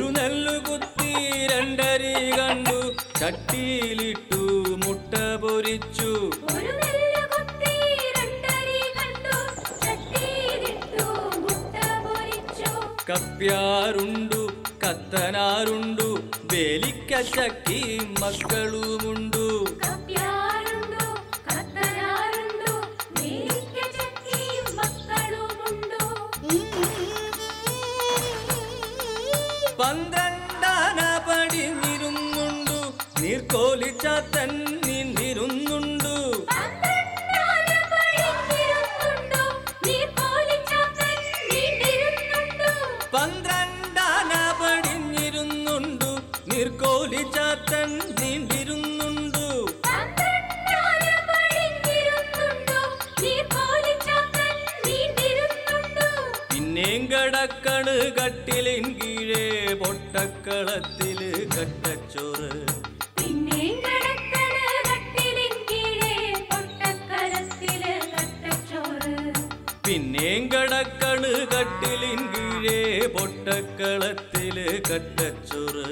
ഒരു നെല്ലു കുത്തി രണ്ടരി കണ്ടു. ചട്ടിയിലിട്ടു മുട്ട പൊരിച്ചു. കപ്പ്യാറുണ്ടു കത്തനാറുണ്ടു വേലിക്കച്ചക്കി മക്കളുമുണ്ടു. പന്ത്രണ്ടാന പടിഞ്ഞിരുന്നുണ്ടു തന്നിരുന്നുണ്ടു പന്ത്രണ്ടാന പടിഞ്ഞിരുന്നുണ്ടു നീർക്കോലിച്ചാത്തൻ നീണ്ടിരുന്നുണ്ടു வேங்கடக்கணு கட்டிலின் கீழே பொட்டக்களத்தில் கட்டச்சோறு. பின்னேங்கடக்கணு கட்டிலின் கீழே பொட்டக்களத்தில் கட்டச்சோறு.